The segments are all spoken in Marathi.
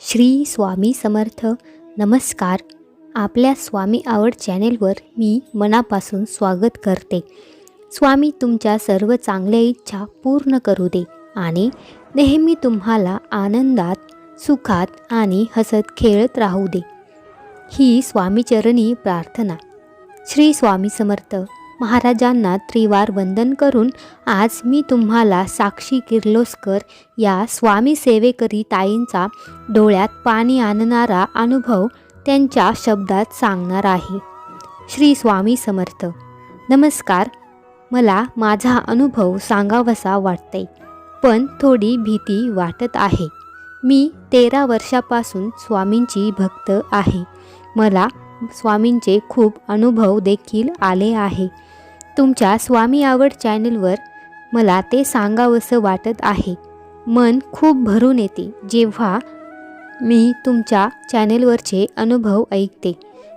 श्री स्वामी समर्थ. नमस्कार. आपल्या स्वामी आवड चॅनेलवर मी मनापासून स्वागत करते. स्वामी तुमच्या सर्व चांगल्या इच्छा पूर्ण करू दे आणि नेहमी तुम्हाला आनंदात सुखात आणि हसत खेळत राहू दे. ही स्वामीचरणी प्रार्थना. श्री स्वामी समर्थ. महाराजांना त्रिवार वंदन करून आज मी तुम्हाला साक्षी किर्लोस्कर या स्वामी सेवेकरी ताईंचा डोळ्यात पाणी आणणारा अनुभव त्यांच्या शब्दात सांगणार आहे. श्री स्वामी समर्थ. नमस्कार. मला माझा अनुभव सांगावासा वाटते पण थोडी भीती वाटत आहे. मी तेरा वर्षापासून स्वामींची भक्त आहे. मला स्वामींचे खूप अनुभव देखील आले आहे. तुमच्या स्वामी आवड चॅनलवर मला ते सांगावंसं वाटत आहे. मन खूप भरून येते जेव्हा मी तुमच्या चॅनेलवरचे अनुभव ऐकते.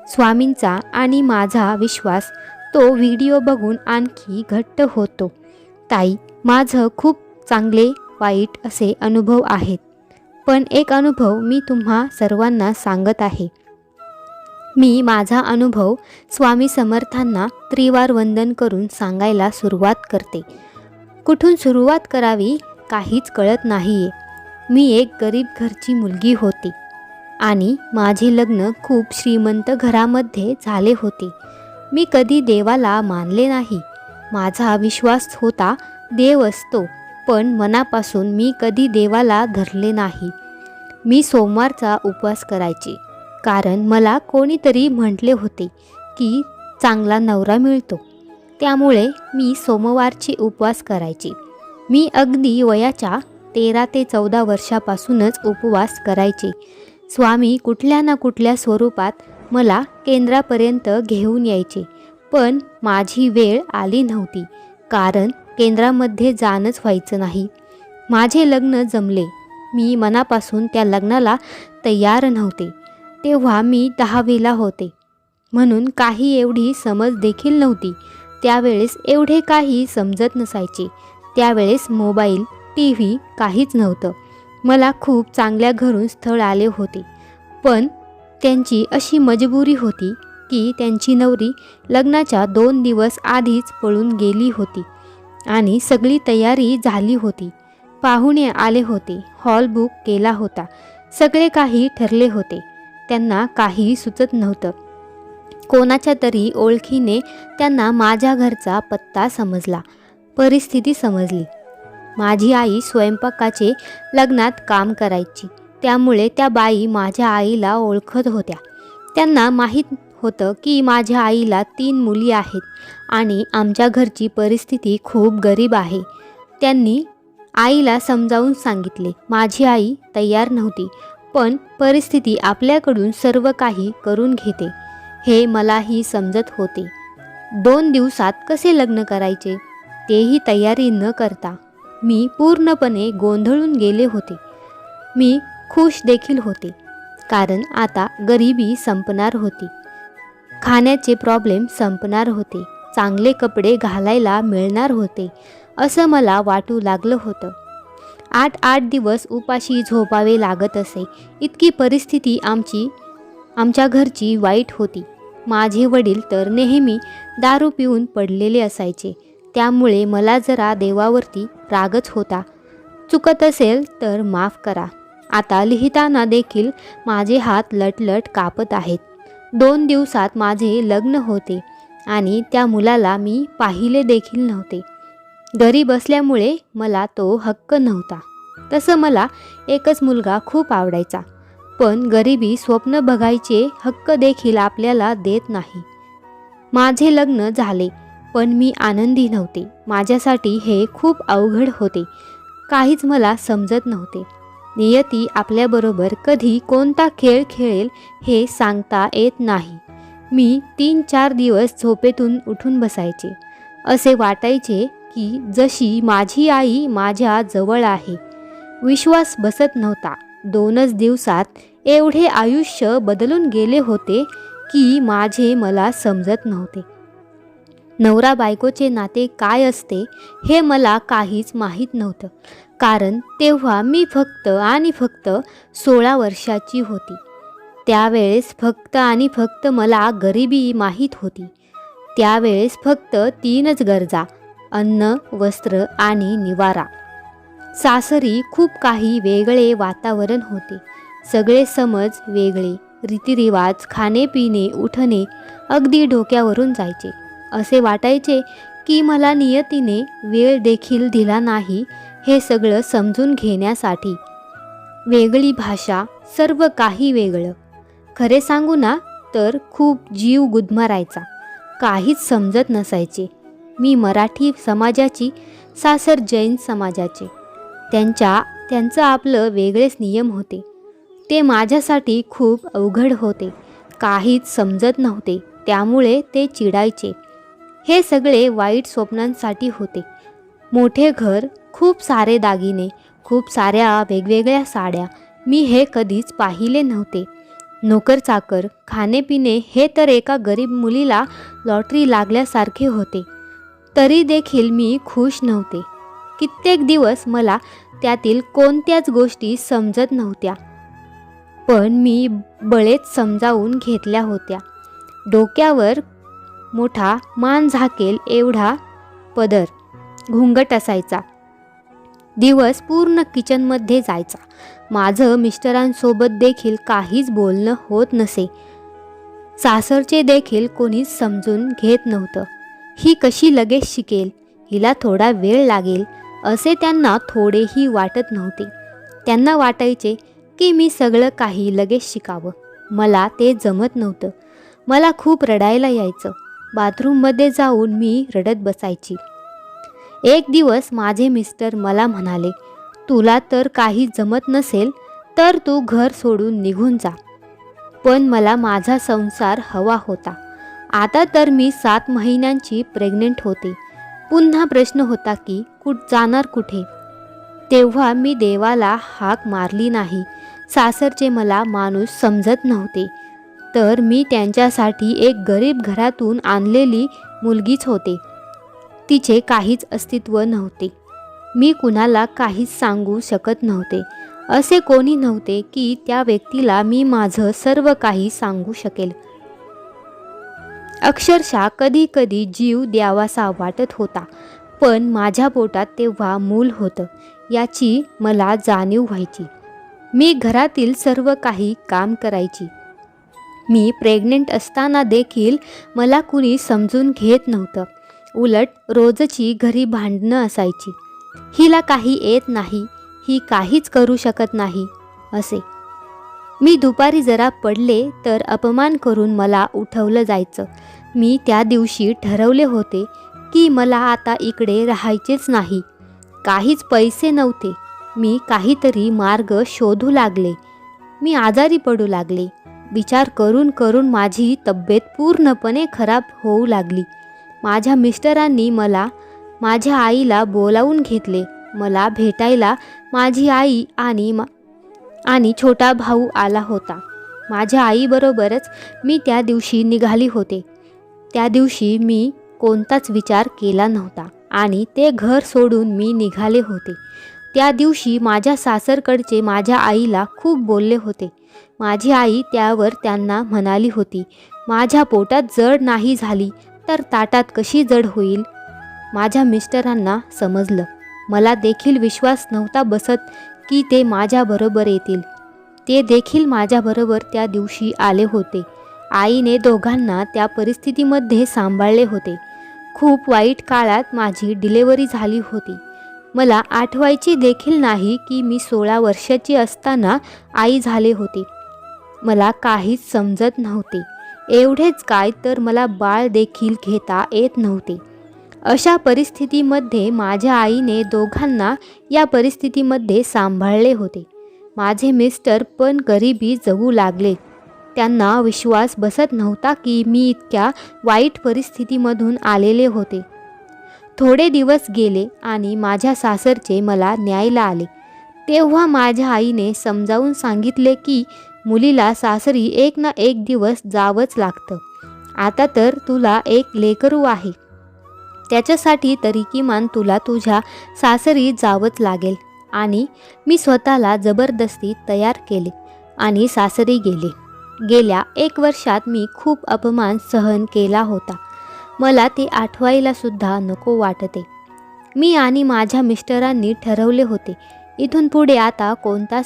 स्वामींचा आणि माझा विश्वास तो व्हिडिओ बघून आणखी घट्ट होतो. ताई माझं खूप चांगले वाईट असे अनुभव आहेत. पण एक अनुभव मी तुम्हा सर्वांना सांगत आहे. मी माझा अनुभव स्वामी समर्थांना त्रिवार वंदन करून सांगायला सुरुवात करते. कुठून सुरुवात करावी काहीच कळत नाही आहे मी एक गरीब घरची मुलगी होती आणि माझे लग्न खूप श्रीमंत घरामध्ये झाले होते. मी कधी देवाला मानले नाही. माझा विश्वास होता देव असतो पण मनापासून मी कधी देवाला धरले नाही. मी सोमवारचा उपवास करायचे. कारण मला कोणीतरी म्हटले होते की चांगला नवरा मिळतो. त्यामुळे मी सोमवारची उपवास करायची. मी अगदी वयाच्या तेरा ते चौदा वर्षापासूनच उपवास करायचे. स्वामी कुठल्या ना कुठल्या स्वरूपात मला केंद्रापर्यंत घेऊन यायचे. पण माझी वेळ आली नव्हती. कारण केंद्रामध्ये जाणंच व्हायचं नाही. माझे लग्न जमले. मी मनापासून त्या लग्नाला तयार नव्हते. तेव्हा मी दहावीला होते. म्हणून काही एवढी समज देखील नव्हती. त्यावेळेस एवढे काही समजत नसायचे. त्यावेळेस मोबाईल टी व्ही काहीच नव्हतं. मला खूप चांगल्या घरून स्थळ आले होते. पण त्यांची अशी मजबुरी होती की त्यांची नवरी लग्नाच्या दोन दिवस आधीच पळून गेली होती आणि सगळी तयारी झाली होती. पाहुणे आले होते हॉल बुक केला होता. सगळे काही ठरले होते. त्यांना काही सुचत नव्हतं. कोणाच्या तरी ओळखीने त्यांना माझ्या घरचा पत्ता समजला परिस्थिती समजली. माझी आई स्वयंपाकाचे लग्नात काम करायची त्यामुळे त्या बाई माझ्या आईला ओळखत होत्या. त्यांना माहीत होतं की माझ्या आईला तीन मुली आहेत आणि आमच्या घरची परिस्थिती खूप गरीब आहे. त्यांनी आईला समजावून सांगितले माझी आई तयार नव्हती पण परिस्थिती आपल्याकडून सर्व काही करून घेते. हे मलाही समजत होते. दोन दिवसात कसे लग्न करायचे? तेही तयारी न करता मी पूर्णपणे गोंधळून गेले होते. मी खुश देखील होते कारण आता गरिबी संपणार होती. खाण्याचे प्रॉब्लेम संपणार होते. चांगले कपडे घालायला मिळणार होते असं मला वाटू लागलं होतं. आठ आठ दिवस उपाशी झोपावे लागत असे. इतकी परिस्थिती आमची आमच्या घरची वाईट होती. माझे वडील तर नेहमी दारू पिऊन पडलेले असायचे. त्यामुळे मला जरा देवावरती रागच होता. चुकत असेल तर माफ करा. आता लिहिताना देखील माझे हात लटलट कापत आहेत. दोन दिवसात माझे लग्न होते आणि त्या मुलाला मी पाहिले देखील नव्हते. घरी बसल्यामुळे मला तो हक्क नव्हता. तसं मला एकच मुलगा खूप आवडायचा. पण गरिबी स्वप्न बघायचे हक्क देखील आपल्याला देत नाही. माझे लग्न झाले पण मी आनंदी नव्हते. माझ्यासाठी हे खूप अवघड होते. काहीच मला समजत नव्हते. नियती आपल्याबरोबर कधी कोणता खेळ खेळेल हे सांगता येत नाही. मी तीन चार दिवस झोपेतून उठून बसायचे. असे वाटायचे की जशी माझी आई माझ्या जवळ आहे. विश्वास बसत नव्हता. दोनच दिवसात एवढे आयुष्य बदलून गेले होते की माझे मला समजत नव्हते. नवरा बायकोचे नाते काय असते हे मला काहीच माहीत नव्हतं. कारण तेव्हा मी फक्त आणि फक्त सोळा वर्षाची होती. त्यावेळेस फक्त आणि फक्त मला गरिबी माहीत होती. त्यावेळेस फक्त तीनच गरजा अन्न वस्त्र आणि निवारा. सासरी खूप काही वेगळे वातावरण होते. सगळे समज वेगळे. रीतिरिवाज खाणेपिणे उठणे अगदी डोक्यावरून जायचे. असे वाटायचे की मला नियतीने वेळ देखील दिला नाही हे सगळं समजून घेण्यासाठी. वेगळी भाषा सर्व काही वेगळं. खरे सांगू ना तर खूप जीव गुदमरायचा. काहीच समजत नसायचे. मी मराठी समाजाची सासर जैन समाजाचे. त्यांच्या त्यांचं आपलं वेगळेच नियम होते. ते माझ्यासाठी खूप अवघड होते. काहीच समजत नव्हते. त्यामुळे ते चिडायचे. हे सगळे वाईट स्वप्नांसाठी होते. मोठे घर खूप सारे दागिने खूप साऱ्या वेगवेगळ्या साड्या. मी हे कधीच पाहिले नव्हते. नोकर चाकर खाणेपिणे हे तर एका गरीब मुलीला लॉटरी लागल्यासारखे होते. तरी देखील मी खुश नव्हते. कित्येक दिवस मला त्यातील कोणत्याच गोष्टी समजत नव्हत्या. पण मी बळेच समजावून घेतल्या होत्या. डोक्यावर मोठा मान झाकेल एवढा पदर घुंगट असायचा. दिवस पूर्ण किचनमध्ये जायचा. माझं मिस्टरांसोबत देखील काहीच बोलणं होत नसे. सासरचे देखील कोणीच समजून घेत नव्हतं. ही कशी लगेच शिकेल? हिला थोडा वेळ लागेल. असे त्यांना थोडेही वाटत नव्हते. त्यांना वाटायचे की मी सगळं काही लगेच शिकावं. मला ते जमत नव्हतं. मला खूप रडायला यायचं. बाथरूममध्ये जाऊन मी रडत बसायची. एक दिवस माझे मिस्टर मला म्हणाले तुला तर काही जमत नसेल तर तू घर सोडून निघून जा. पण मला माझा संसार हवा होता. आता तर मी सात महिन्यांची प्रेग्नेंट होते. पुन्हा प्रश्न होता की कुठ जाणार कुठे? तेव्हा मी देवाला हाक मारली नाही. सासरचे मला माणूस समजत नव्हते. तर मी त्यांच्यासाठी एक गरीब घरातून आणलेली मुलगीच होते. तिचे काहीच अस्तित्व नव्हते. मी कुणाला काहीच सांगू शकत नव्हते. असे कोणी नव्हते की त्या व्यक्तीला मी माझं सर्व काही सांगू शकेल. अक्षरशः कधी कधी जीव द्यावासा वाटत होता. पण माझ्या पोटात तेव्हा मूल होतं याची मला जाणीव व्हायची. मी घरातील सर्व काही काम करायची. मी प्रेग्नेंट असताना देखील मला कुणी समजून घेत नव्हतं. उलट रोजची घरी भांडणं असायची. हिला काही येत नाही ही काहीच करू शकत नाही असे. मी दुपारी जरा पडले तर अपमान करून मला उठवलं जायचं. मी त्या दिवशी ठरवले होते की मला आता इकडे राहायचेच नाही. काहीच पैसे नव्हते. मी काहीतरी मार्ग शोधू लागले. मी आजारी पडू लागले. विचार करून करून माझी तब्येत पूर्णपणे खराब होऊ लागली. माझ्या मिस्टरांनी मला माझ्या आईला बोलावून घेतले. मला भेटायला माझी आई आणि मा आणि छोटा भाऊ आला होता. माझ्या आईबरोबरच मी त्या दिवशी निघाली होते. त्या दिवशी मी कोणताच विचार केला नव्हता आणि ते घर सोडून मी निघाले होते. त्या दिवशी माझ्या सासरकडचे माझ्या आईला खूप बोलले होते. माझी आई त्यावर त्यांना म्हणाली होती माझ्या पोटात जड नाही झाली तर ताटात कशी जड होईल? माझ्या मिस्टरांना समजलं. मला देखील विश्वास नव्हता बसत की ते माझ्याबरोबर येतील. ते देखील माझ्याबरोबर त्या दिवशी आले होते. आईने दोघांना त्या परिस्थितीमध्ये सांभाळले होते. खूप वाईट काळात माझी डिलेवरी झाली होती. मला आठवायची देखील नाही की मी सोळा वर्षाची असताना आई झाले होते. मला काहीच समजत नव्हते. एवढेच काय तर मला बाळ देखील घेता येत नव्हते. अशा परिस्थितीमध्ये माझ्या आईने दोघांना या परिस्थितीमध्ये सांभाळले होते. माझे मिस्टर पण गरिबी जगू लागले. त्यांना विश्वास बसत नव्हता की मी इतक्या वाईट परिस्थितीमधून आलेले होते. थोडे दिवस गेले आणि माझ्या सासरचे मला न्यायला आले. तेव्हा माझ्या आईने समजावून सांगितले की मुलीला सासरी एक ना एक दिवस जावंच लागतं. आता तर तुला एक लेकरू आहे. त्याच्यासाठी तरी किमान तुला तुझ्या सासरी जावंच लागेल. आणि मी स्वतःला जबरदस्ती तयार केले आणि सासरी गेले. गेल्या एक वर्षात मी खूप अपमान सहन केला होता. मला ते आठवायला सुद्धा नको वाटते. मी आणि माझ्या मिस्टरांनी ठरवले होते इथून पुढे आता कोणताच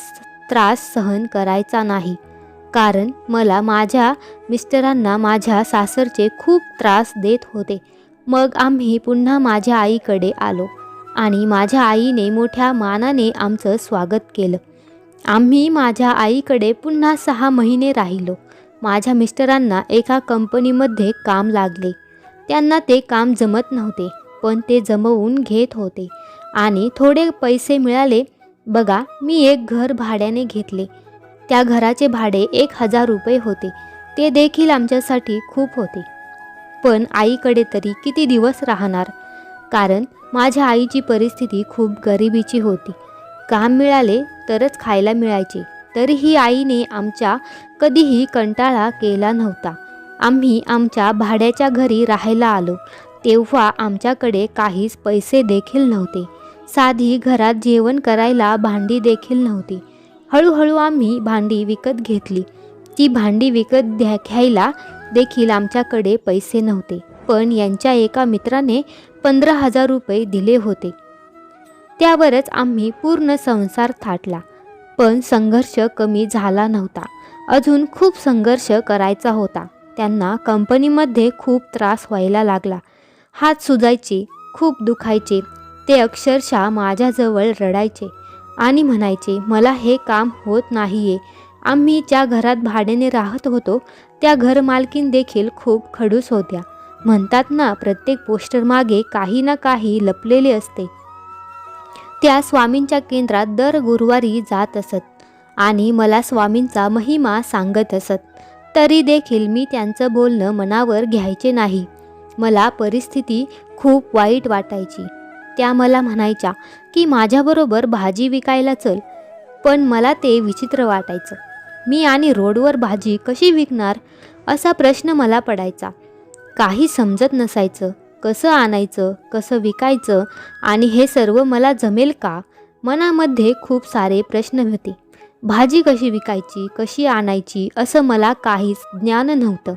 त्रास सहन करायचा नाही. कारण मला माझ्या मिस्टरांना माझ्या सासरचे खूप त्रास देत होते. मग आम्ही पुन्हा माझ्या आईकडे आलो आणि माझ्या आईने मोठ्या मानाने आमचं स्वागत केलं. आम्ही माझ्या आईकडे पुन्हा सहा महिने राहिलो. माझ्या मिस्टरांना एका कंपनीमध्ये काम लागले. त्यांना ते काम जमत नव्हते पण ते जमवून घेत होते आणि थोडे पैसे मिळाले. बघा मी एक घर भाड्याने घेतले. त्या घराचे भाडे एक हजार रुपये होते. ते देखील आमच्यासाठी खूप होते. पण आईकडे तरी किती दिवस राहणार? कारण माझ्या आईची परिस्थिती खूप गरिबीची होती. काम मिळाले तरच खायला मिळायचे. तरीही आईने आमच्या कधीही कंटाळा केला नव्हता. आम्ही आमच्या भाड्याच्या घरी राहायला आलो. तेव्हा आमच्याकडे काहीच पैसे देखील नव्हते. साधी घरात जेवण करायला भांडी देखील नव्हती. हळूहळू आम्ही भांडी विकत घेतली. ती भांडी विकत द्या घ्यायला देखील आमच्याकडे पैसे नव्हते पण यांच्या एका मित्राने पंधरा हजार रुपये दिले होते. त्यावरच आम्ही पूर्ण संसार थाटला पण संघर्ष कमी झाला नव्हता. अजून खूप संघर्ष करायचा होता. त्यांना कंपनीमध्ये खूप त्रास व्हायला लागला. हात सुजायचे खूप दुखायचे. ते अक्षरशः माझ्याजवळ रडायचे आणि म्हणायचे मला हे काम होत नाही आहे आम्ही ज्या घरात भाड्याने राहत होतो त्या घरमालकीन देखील खूप खडूस होत्या. म्हणतात ना प्रत्येक पोस्टर मागे काही ना काही लपलेले असते. त्या स्वामींच्या केंद्रात दर गुरुवारी जात असत आणि मला स्वामींचा महिमा सांगत असत. तरी देखील मी त्यांचं बोलणं मनावर घ्यायचे नाही. मला परिस्थिती खूप वाईट वाटायची. त्या मला म्हणायच्या की माझ्याबरोबर भाजी विकायला चल पण मला ते विचित्र वाटायचं. मी आणि रोडवर भाजी कशी विकणार? असा प्रश्न मला पडायचा. काही समजत नसायचं. कसं आणायचं? कसं विकायचं? आणि हे सर्व मला जमेल का? मनामध्ये खूप सारे प्रश्न होते. भाजी कशी विकायची? कशी आणायची? असं मला काहीच ज्ञान नव्हतं.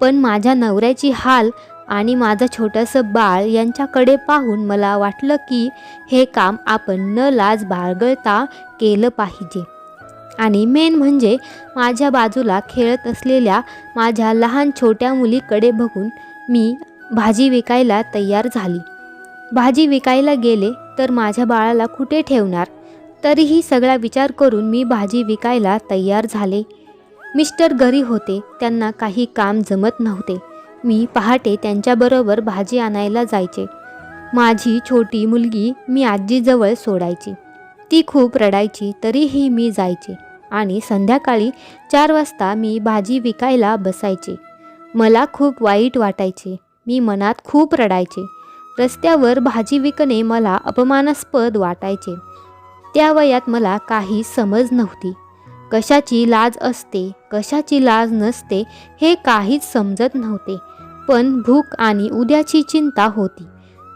पण माझ्या नवऱ्याची हाल आणि माझं छोटंसं बाळ यांच्याकडे पाहून मला वाटलं की हे काम आपण न लाज बाळगळता केलं पाहिजे. आणि मेन म्हणजे माझ्या बाजूला खेळत असलेल्या माझ्या लहान छोट्या मुलीकडे बघून मी भाजी विकायला तयार झाली. भाजी विकायला गेले तर माझ्या बाळाला कुठे ठेवणार? तरीही सगळा विचार करून मी भाजी विकायला तयार झाले. मिस्टर घरी होते त्यांना काही काम जमत नव्हते. मी पहाटे त्यांच्याबरोबर भाजी आणायला जायचे. माझी छोटी मुलगी मी आजीजवळ सोडायची. ती खूप रडायची तरीही मी जायचे. आणि संध्याकाळी चार वाजता मी भाजी विकायला बसायचे. मला खूप वाईट वाटायचे. मी मनात खूप रडायचे. रस्त्यावर भाजी विकणे मला अपमानास्पद वाटायचे. त्या वयात मला काही समज नव्हती. कशाची लाज असते कशाची लाज नसते हे काहीच समजत नव्हते. पण भूक आणि उद्याची चिंता होती.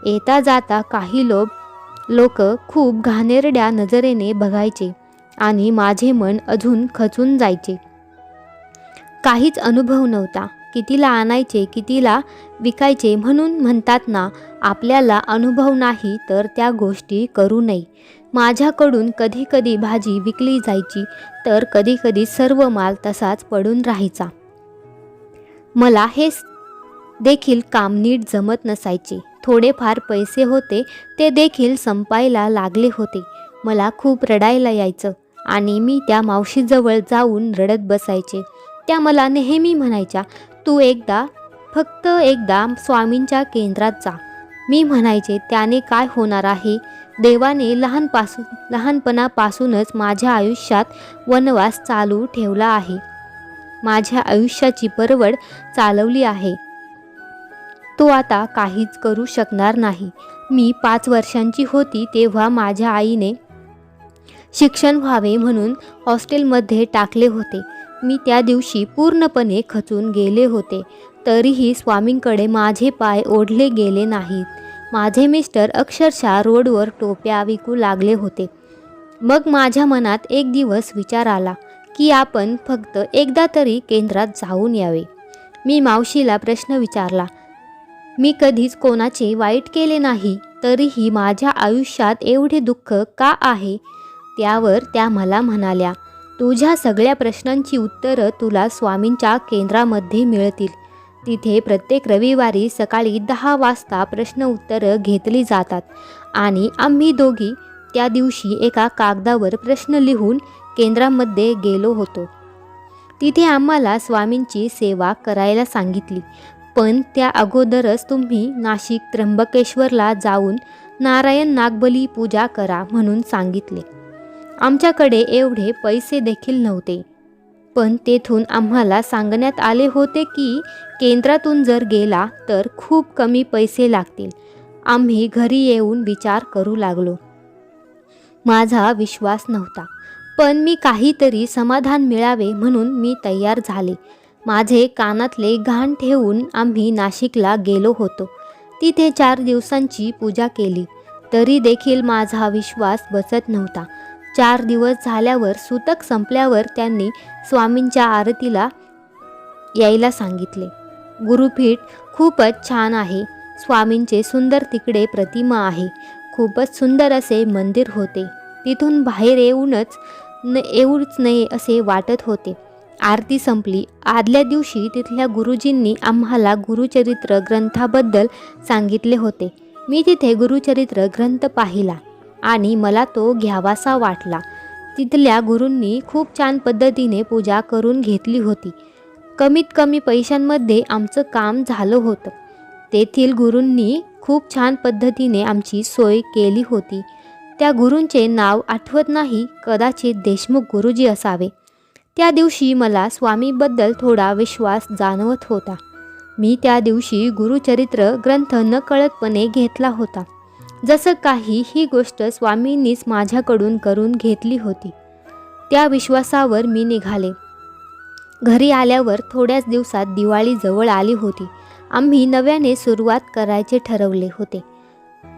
येता जाता काही लोक लोक खूप घाणेरड्या नजरेने बघायचे. आणि माझे मन अजून खचून जायचे. काहीच अनुभव नव्हता कितीला आणायचे कितीला विकायचे म्हणून म्हणतात ना आपल्याला अनुभव नाही तर त्या गोष्टी करू नये. माझ्याकडून कधीकधी भाजी विकली जायची तर कधीकधी सर्व माल तसाच पडून राहायचा. मला हे देखील काम नीट जमत नसायचे. थोडेफार पैसे होते ते देखील संपायला लागले होते. मला खूप रडायला यायचं. आणि मी त्या मावशीजवळ जाऊन रडत बसायचे. त्या मला नेहमी म्हणायच्या तू एकदा फक्त एकदा स्वामींच्या केंद्रात जा. मी म्हणायचे त्याने काय होणार आहे? देवाने लहानपासून लहानपणापासूनच माझ्या आयुष्यात वनवास चालू ठेवला आहे. माझ्या आयुष्याची परवड चालवली आहे. तो आता काहीच करू शकणार नाही. मी पाच वर्षांची होती तेव्हा माझ्या आईने शिक्षण व्हावे म्हणून हॉस्टेलमध्ये टाकले होते. मी त्या दिवशी पूर्णपणे खचून गेले होते. तरीही स्वामींकडे माझे पाय ओढले गेले नाहीत. माझे मिस्टर अक्षरशः रोडवर टोप्या विकू लागले होते. मग माझ्या मनात एक दिवस विचार आला की आपण फक्त एकदा तरी केंद्रात जाऊन यावे. मी मावशीला प्रश्न विचारला मी कधीच कोणाचे वाईट केले नाही तरीही माझ्या आयुष्यात एवढे दुःख का आहे? त्यावर त्या मला म्हणाल्या तुझ्या सगळ्या प्रश्नांची उत्तरं तुला स्वामींच्या केंद्रामध्ये मिळतील. तिथे प्रत्येक रविवारी सकाळी दहा वाजता प्रश्न उत्तरं घेतली जातात आणि आम्ही दोघी त्या दिवशी एका कागदावर प्रश्न लिहून केंद्रामध्ये गेलो होतो. तिथे आम्हाला स्वामींची सेवा करायला सांगितली. पण त्या अगोदरच तुम्ही नाशिक त्र्यंबकेश्वरला जाऊन नारायण नागबली पूजा करा म्हणून सांगितले. आमच्याकडे एवढे पैसे देखील नव्हते. पण तेथून आम्हाला सांगण्यात आले होते की केंद्रातून जर गेला तर खूप कमी पैसे लागतील. आम्ही घरी येऊन विचार करू लागलो. माझा विश्वास नव्हता. पण मी काहीतरी समाधान मिळावे म्हणून मी तयार झाले. माझे कानातले घाण ठेवून आम्ही नाशिकला गेलो होतो. तिथे चार दिवसांची पूजा केली. तरी देखील माझा विश्वास बसत नव्हता. चार दिवस झाल्यावर सुतक संपल्यावर त्यांनी स्वामींच्या आरतीला यायला सांगितले. गुरुपीठ खूपच छान आहे. स्वामींचे सुंदर तिकडे प्रतिमा आहे. खूपच सुंदर असे मंदिर होते. तिथून बाहेर येऊनच न येऊच नये असे वाटत होते. आरती संपली. आदल्या दिवशी तिथल्या गुरुजींनी आम्हाला गुरुचरित्र ग्रंथाबद्दल सांगितले होते. मी तिथे गुरुचरित्र ग्रंथ पाहिला. आणि मला तो घ्यावासा वाटला. तिथल्या गुरूंनी खूप छान पद्धतीने पूजा करून घेतली होती. कमीत कमी पैशांमध्ये आमचं काम झालं होतं. तेथील गुरूंनी खूप छान पद्धतीने आमची सोय केली होती. त्या गुरूंचे नाव आठवत नाही कदाचित देशमुख गुरुजी असावे. त्या दिवशी मला स्वामीबद्दल थोडा विश्वास जाणवत होता. मी त्या दिवशी गुरुचरित्र ग्रंथ नकळतपणे घेतला होता. जसं काही ही गोष्ट स्वामींनीच माझ्याकडून करून घेतली होती. त्या विश्वासावर मी निघाले. घरी आल्यावर थोड्याच दिवसात दिवाळी जवळ आली होती. आम्ही नव्याने सुरुवात करायचे ठरवले होते.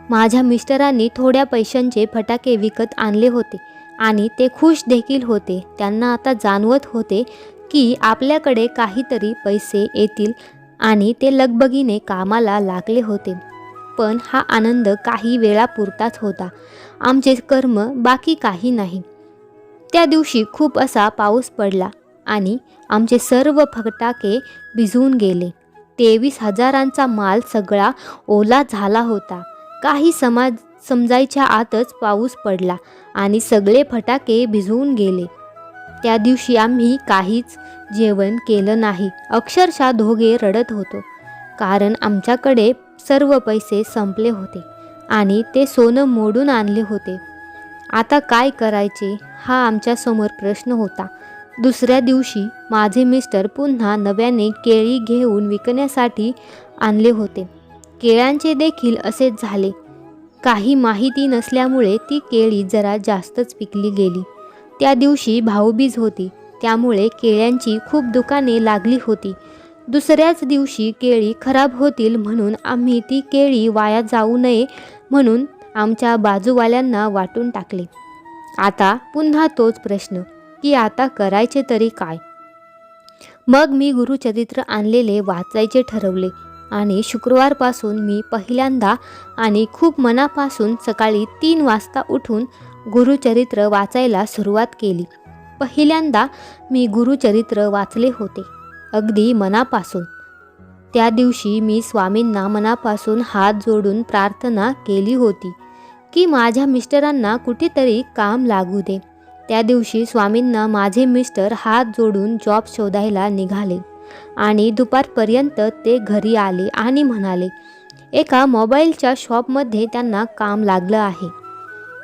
माझ्या मिस्टरांनी थोड्या पैशांचे फटाके विकत आणले होते आणि ते खुश देखील होते. त्यांना आता जाणवत होते की आपल्याकडे काहीतरी पैसे येतील आणि ते लगबगीने कामाला लागले होते. पण हा आनंद काही वेळापुरताच होता. आमचे कर्म बाकी काही नाही. त्या दिवशी खूप असा पाऊस पडला आणि आमचे सर्व फटाके भिजवून गेले. तेवीस हजारांचा माल सगळा ओला झाला होता. काही समाज समजायच्या आतच पाऊस पडला आणि सगळे फटाके भिजवून गेले. त्या दिवशी आम्ही काहीच जेवण केलं नाही. अक्षरशः दोघे रडत होतो. कारण आमच्याकडे सर्व पैसे संपले होते आणि ते सोनं मोडून आणले होते. आता काय करायचे हा आमच्यासमोर प्रश्न होता. दुसऱ्या दिवशी माझे मिस्टर पुन्हा नव्याने केळी घेऊन विकण्यासाठी आणले होते. केळ्यांचे देखील असेच झाले. काही माहिती नसल्यामुळे ती केळी जरा जास्तच पिकली गेली. त्या दिवशी भाऊबीज होती. त्यामुळे केळ्यांची खूप दुकाने लागली होती. दुसऱ्याच दिवशी केळी खराब होतील म्हणून आम्ही ती केळी वाया जाऊ नये म्हणून आमच्या बाजूवाल्यांना वाटून टाकले. आता पुन्हा तोच प्रश्न की आता करायचे तरी काय? मग मी गुरुचरित्र आणलेले वाचायचे ठरवले आणि शुक्रवारपासून मी पहिल्यांदा आणि खूप मनापासून सकाळी तीन वाजता उठून गुरुचरित्र वाचायला सुरुवात केली. पहिल्यांदा मी गुरुचरित्र वाचले होते. अगदी मनापासून. त्या दिवशी मी स्वामींना मनापासून हात जोडून प्रार्थना केली होती की माझ्या मिस्टरांना कुठेतरी काम लागू दे. त्या दिवशी स्वामींना माझे मिस्टर हात जोडून जॉब शोधायला निघाले आणि दुपारपर्यंत ते घरी आले आणि म्हणाले एका मोबाईलच्या शॉपमध्ये त्यांना काम लागलं आहे.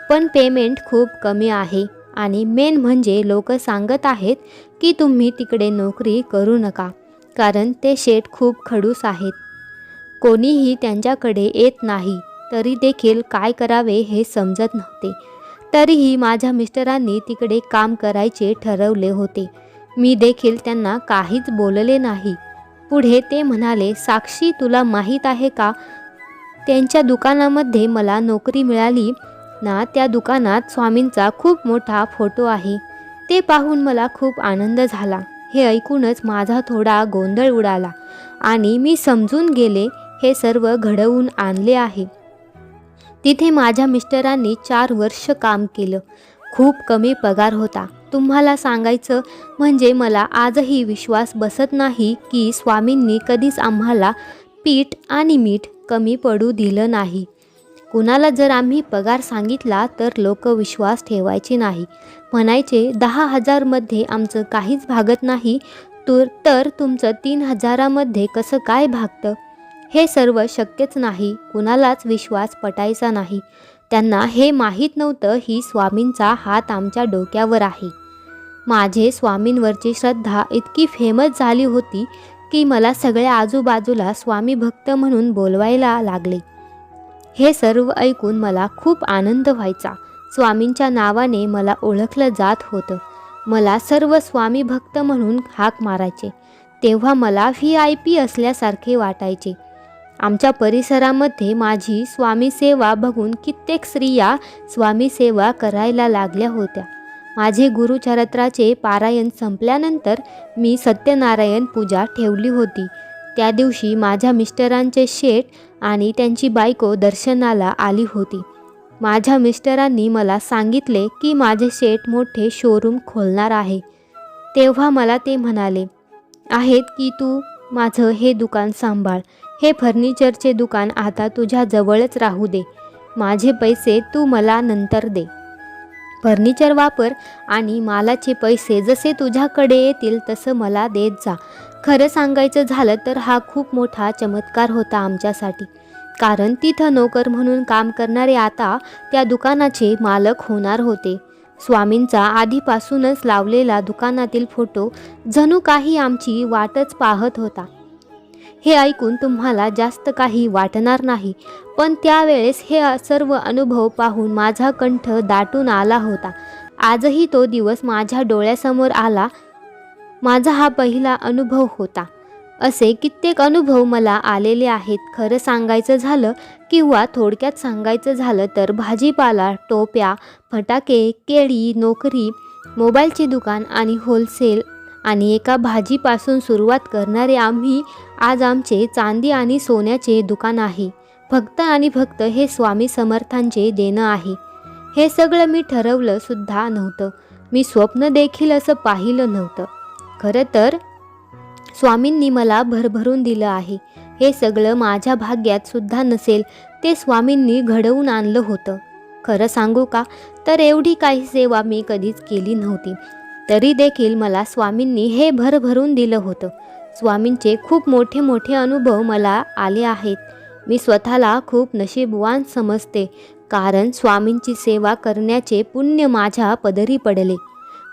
पण पेमेंट खूप कमी आहे. आणि मेन म्हणजे लोक सांगत आहेत की तुम्ही तिकडे नोकरी करू नका कारण ते शेट खूप खडूस आहेत. कोणीही त्यांच्याकडे येत नाही तरी देखील काय करावे हे समजत नव्हते. तरीही माझ्या मिस्टरांनी तिकडे काम करायचे ठरवले होते. मी देखील त्यांना काहीच बोलले नाही. पुढे ते म्हणाले साक्षी तुला माहीत आहे का? त्यांच्या दुकानामध्ये मला नोकरी मिळाली ना त्या दुकानात स्वामींचा खूप मोठा फोटो आहे. ते पाहून मला खूप आनंद झाला. हे ऐकूनच माझा थोडा गोंधळ उडाला आणि मी समजून गेले हे सर्व घडवून आणले आहे. तिथे माझ्या मिस्टरांनी चार वर्ष काम केलं. खूप कमी पगार होता. तुम्हाला सांगायचं म्हणजे मला आजही विश्वास बसत नाही की स्वामींनी कधीच आम्हाला पीठ आणि मीठ कमी पडू दिलं नाही. कुणाला जर आम्ही पगार सांगितला तर लोक विश्वास ठेवायचे नाही. म्हणायचे दहा हजारमध्ये आमचं काहीच भागत नाही तर तर तुमचं तीन हजारामध्ये कसं काय भागतं? हे सर्व शक्यच नाही कुणालाच विश्वास पटायचा नाही. त्यांना हे माहीत नव्हतं ही स्वामींचा हात आमच्या डोक्यावर आहे. माझे स्वामींवरची श्रद्धा इतकी फेमस झाली होती की मला सगळ्या आजूबाजूला स्वामी भक्त म्हणून बोलवायला लागले. हे सर्व ऐकून मला खूप आनंद व्हायचा. स्वामींच्या नावाने मला ओळखलं जात होतं. मला सर्व स्वामी भक्त म्हणून हाक मारायचे. तेव्हा मला व्ही आय पी असल्यासारखे वाटायचे. आमच्या परिसरामध्ये माझी स्वामी सेवा बघून कित्येक स्त्रिया स्वामी सेवा करायला लागल्या होत्या. माझे गुरुचरित्राचे पारायण संपल्यानंतर मी सत्यनारायण पूजा ठेवली होती. त्या दिवशी माझ्या मिस्टरांचे शेठ आणि त्यांची बायको दर्शनाला आली होती. माझ्या मिस्टरांनी मला सांगितले की माझे शेठ मोठे शोरूम खोलणार आहे. तेव्हा मला ते म्हणाले आहेत की तू? माझं हे दुकान सांभाळ. हे फर्निचरचे दुकान आता तुझ्या जवळच राहू दे. माझे पैसे तू मला नंतर दे. फर्निचर वापर आणि मालाचे पैसे जसे तुझ्याकडे येतील तसं मला देत जा. खरं सांगायचं झालं तर हा खूप मोठा चमत्कार होता आमच्यासाठी. कारण तिथं नोकर म्हणून काम करणारे आता त्या दुकानाचे मालक होणार होते. स्वामींचा आधीपासूनच लावलेला दुकानातील फोटो जणू काही आमची वाटच पाहत होता. हे ऐकून तुम्हाला जास्त काही वाटणार नाही पण त्यावेळेस हे सर्व अनुभव पाहून माझा कंठ दाटून आला होता. आजही तो दिवस माझ्या डोळ्यासमोर आला माझा हा पहिला अनुभव होता. असे कित्येक अनुभव मला आलेले आहेत. खरं सांगायचं झालं किंवा थोडक्यात सांगायचं झालं तर भाजीपाला टोप्या फटाके केळी नोकरी मोबाईलचे दुकान आणि होलसेल आणि एका भाजीपासून सुरुवात करणारे आम्ही आज आमचे चांदी आणि सोन्याचे दुकान आहे. फक्त आणि फक्त हे स्वामी समर्थांचे देणं आहे. हे सगळं मी ठरवलं सुद्धा नव्हतं. मी स्वप्न देखील असं पाहिलं नव्हतं. खरं तर स्वामींनी मला भरभरून दिलं आहे. हे सगळं माझ्या भाग्यात सुद्धा नसेल ते स्वामींनी घडवून आणलं होतं. खरं सांगू का? तर एवढी काही सेवा मी कधीच केली नव्हती. तरी देखील मला स्वामींनी हे भरभरून दिलं होतं. स्वामींचे खूप मोठे मोठे अनुभव मला आले आहेत. मी स्वतःला खूप नशीबवान समजते कारण स्वामींची सेवा करण्याचे पुण्य माझ्या पदरी पडले.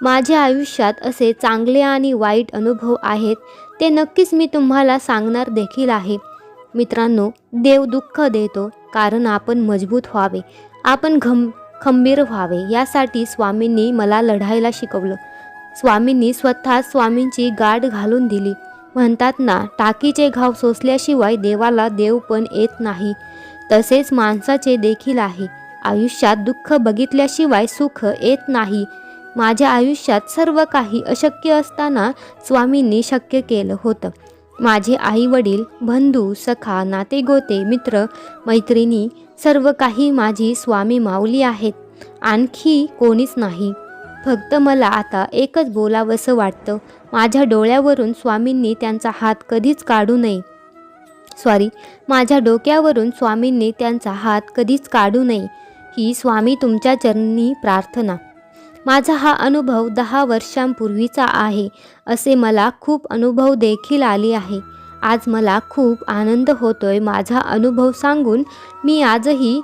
माझ्या आयुष्यात असे चांगले आणि वाईट अनुभव आहेत ते नक्कीच मी तुम्हाला सांगणार देखील आहे. मित्रांनो देव दुःख देतो कारण आपण मजबूत व्हावे आपण घम खंबीर व्हावे यासाठी स्वामींनी मला लढायला शिकवलं. स्वामींनी स्वतः स्वामींची गाठ घालून दिली. म्हणतात ना टाकीचे घाव सोसल्याशिवाय देवाला देव पण येत नाही. तसेच माणसाचे देखील आहे. आयुष्यात दुःख बघितल्याशिवाय सुख येत नाही. माझ्या आयुष्यात सर्व काही अशक्य असताना स्वामींनी शक्य केलं होतं. माझे आई वडील बंधू सखा नातेगोते मित्र मैत्रिणी सर्व काही माझी स्वामी माऊली आहेत. आणखी कोणीच नाही. फक्त मला आता एकच बोलावंसं वाटतं. माझ्या डोळ्यावरून स्वामींनी त्यांचा हात कधीच काढू नये. सॉरी माझ्या डोक्यावरून स्वामींनी त्यांचा हात कधीच काढू नये. ही स्वामी तुमच्या चरणी प्रार्थना. माझा हा अनुभव दहा वर्षांपूर्वीचा आहे असे मला खूप अनुभव देखील आले आहे. आज मला खूप आनंद होतोय माझा अनुभव सांगून. मी आजही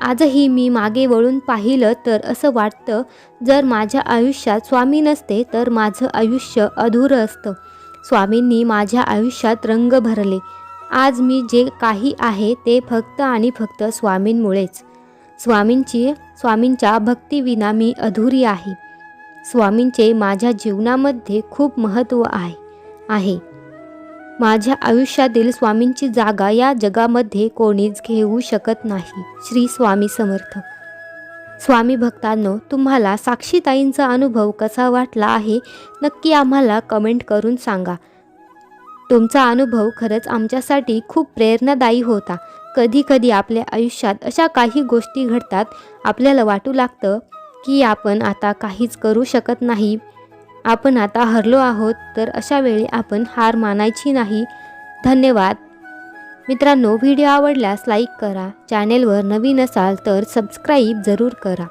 आजही मी मागे वळून पाहिलं तर असं वाटतं जर माझ्या आयुष्यात स्वामी नसते तर माझं आयुष्य अधुरं असतं. स्वामींनी माझ्या आयुष्यात रंग भरले. आज मी जे काही आहे ते फक्त आणि फक्त स्वामींमुळेच. स्वामींची स्वामींच्या भक्तीविना मी अधुरी आहे. स्वामींचे माझ्या जीवनामध्ये खूप महत्त्व आहे आहे. माझ्या आयुष्यातील स्वामींची जागा या जगामध्ये कोणीच घेऊ शकत नाही श्री स्वामी समर्थ. स्वामी भक्तांनो तुम्हाला साक्षीताईंचा अनुभव कसा वाटला आहे नक्की आम्हाला कमेंट करून सांगा. तुमचा अनुभव खरंच आमच्यासाठी खूप प्रेरणादायी होता. कधी कधी आपल्या आयुष्यात अशा काही गोष्टी घडतात आपल्याला वाटू लागतं की आपण आता काहीच करू शकत नाही. आपण आता हरलो आहोत तर अशा वेळी आपण हार मानायची नाही. धन्यवाद. मित्रांनो व्हिडिओ आवडल्यास लाईक करा चॅनेलवर नवीन असाल तर सबस्क्राईब जरूर करा.